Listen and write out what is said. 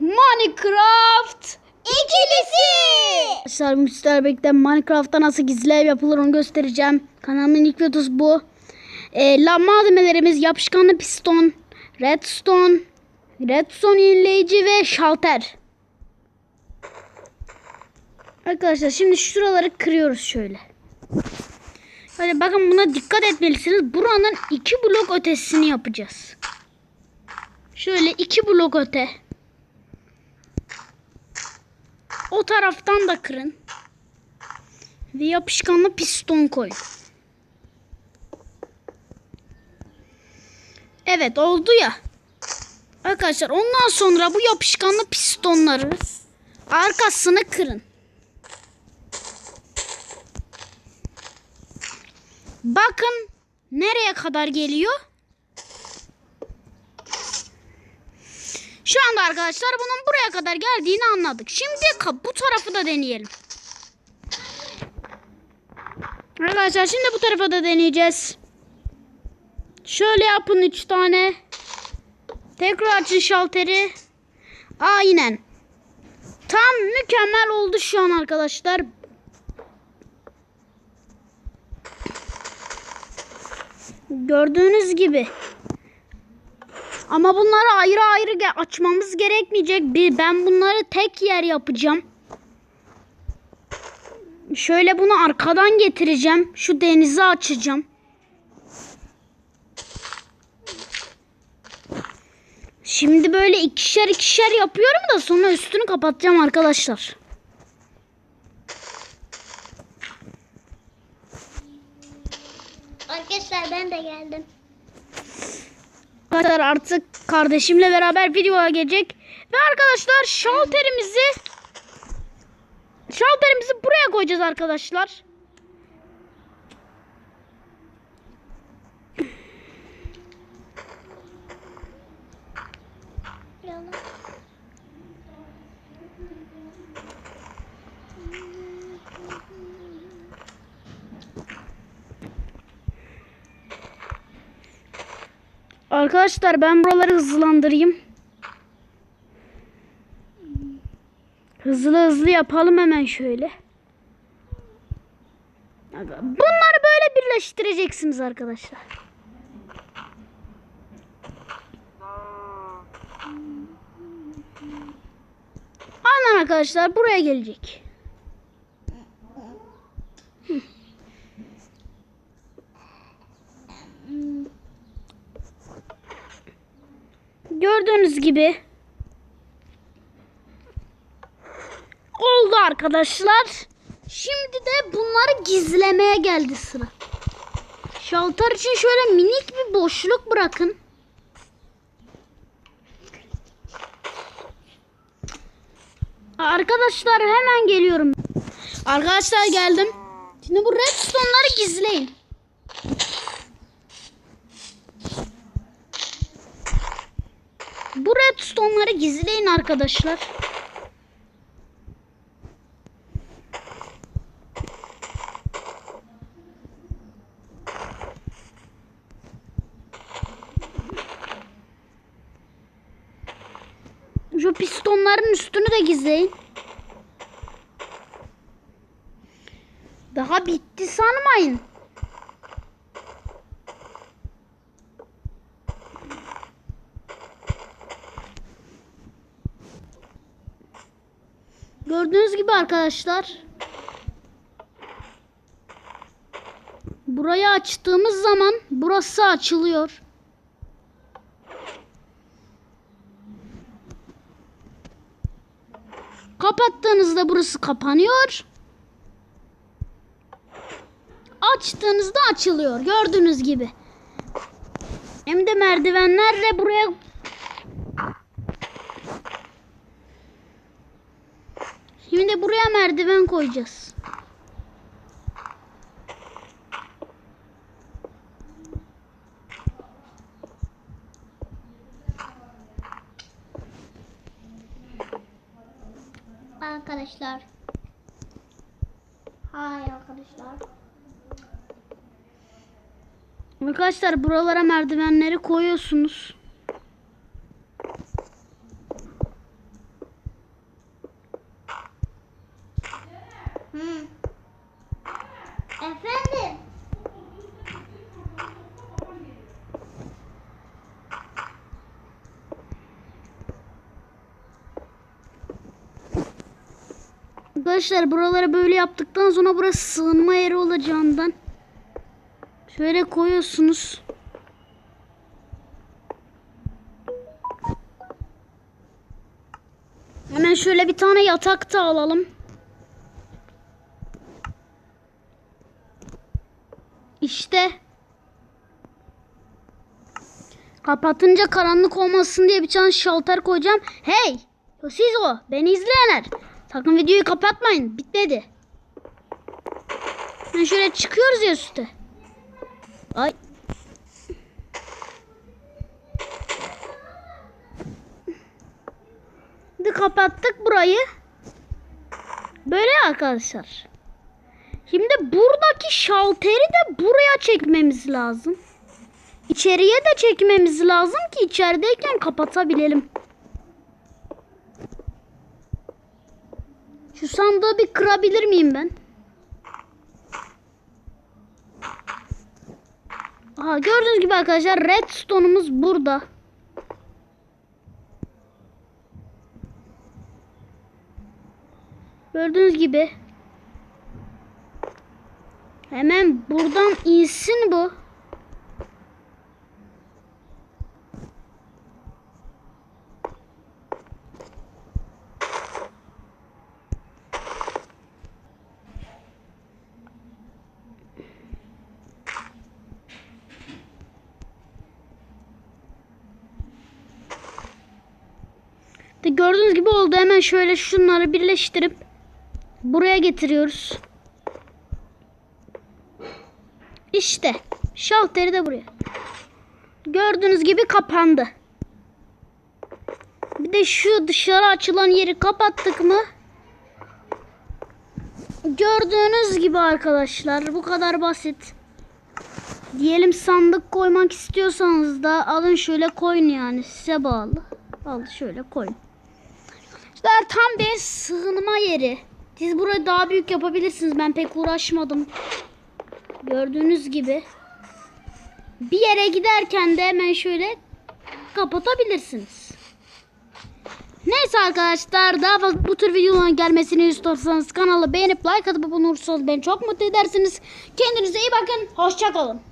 Minecraft ikilisi. Arkadaşlar Mr. Bek'ten Minecraft'ta nasıl gizli ev yapılır onu göstereceğim. Kanalımın ilk videosu bu. Ee, lan malzemelerimiz yapışkanlı piston, redstone, redstone yenileyici ve şalter. Arkadaşlar şimdi şuraları kırıyoruz şöyle. Böyle bakın buna dikkat etmelisiniz. Buranın iki blok ötesini yapacağız. Şöyle iki blok öte. O taraftan da kırın. Ve yapışkanlı piston koy. Evet oldu ya. Arkadaşlar ondan sonra bu yapışkanlı pistonları arkasını kırın. Bakın nereye kadar geliyor? Şu anda arkadaşlar bunun buraya kadar geldiğini anladık. Şimdi bu tarafı da deneyelim. Arkadaşlar şimdi bu tarafa da deneyeceğiz. Şöyle yapın 3 tane. Tekrar açın şalteri. Aynen. Tam mükemmel oldu şu an arkadaşlar. Gördüğünüz gibi. Ama bunları ayrı ayrı açmamız gerekmeyecek. Ben bunları tek yer yapacağım. Şöyle bunu arkadan getireceğim. Şu denizi açacağım. Şimdi böyle ikişer ikişer yapıyorum da sonra üstünü kapatacağım arkadaşlar. Arkadaşlar ben de geldim. Arkadaşlar artık kardeşimle beraber videoya gelecek. Ve arkadaşlar şalterimizi şalterimizi buraya koyacağız arkadaşlar. Arkadaşlar ben buraları hızlandırayım. Hızlı hızlı yapalım hemen şöyle. Bunları böyle birleştireceksiniz arkadaşlar. Aynen arkadaşlar buraya gelecek. Gördüğünüz gibi oldu arkadaşlar. Şimdi de bunları gizlemeye geldi sıra. Şalter için şöyle minik bir boşluk bırakın. Arkadaşlar hemen geliyorum. Arkadaşlar geldim. Şimdi bu redstone'ları gizleyin. Bu redstone'ları gizleyin arkadaşlar. Şu pistonların üstünü de gizleyin. Daha bitti sanmayın. Gördüğünüz gibi arkadaşlar. Burayı açtığımız zaman burası açılıyor. Kapattığınızda burası kapanıyor. Açtığınızda açılıyor. Gördüğünüz gibi. Hem de merdivenlerle buraya Şimdi buraya merdiven koyacağız. Arkadaşlar. Hay arkadaşlar. Arkadaşlar buralara merdivenleri koyuyorsunuz. Arkadaşlar buraları böyle yaptıktan sonra burası sığınma yeri olacağından şöyle koyuyorsunuz. Hemen şöyle bir tane yatak da alalım. İşte. Kapatınca karanlık olmasın diye bir tane şalter koyacağım. Hey! Siz o. Beni izleyenler. Sakın videoyu kapatmayın. Bitmedi. Ben şöyle çıkıyoruz ya üstte. Ay. Şimdi kapattık burayı. Böyle arkadaşlar. Şimdi buradaki şalteri de buraya çekmemiz lazım. İçeriye de çekmemiz lazım ki içerideyken kapatabilelim. Şu sandığı bir kırabilir miyim ben? Aha gördüğünüz gibi arkadaşlar redstone'umuz burada. Gördüğünüz gibi. Hemen buradan insin bu. De gördüğünüz gibi oldu. Hemen şöyle şunları birleştirip buraya getiriyoruz. İşte şalteri de buraya. Gördüğünüz gibi kapandı. Bir de şu dışarı açılan yeri kapattık mı? Gördüğünüz gibi arkadaşlar bu kadar basit. Diyelim sandık koymak istiyorsanız da alın şöyle koyun yani size bağlı. Al şöyle koyun. Arkadaşlar tam bir sığınma yeri. Siz burayı daha büyük yapabilirsiniz. Ben pek uğraşmadım. Gördüğünüz gibi. Bir yere giderken de hemen şöyle kapatabilirsiniz. Neyse arkadaşlar daha fazla bu tür videoların gelmesini istiyorsanız kanalı beğenip like atıp abone olursanız beni çok mutlu edersiniz. Kendinize iyi bakın. Hoşçakalın.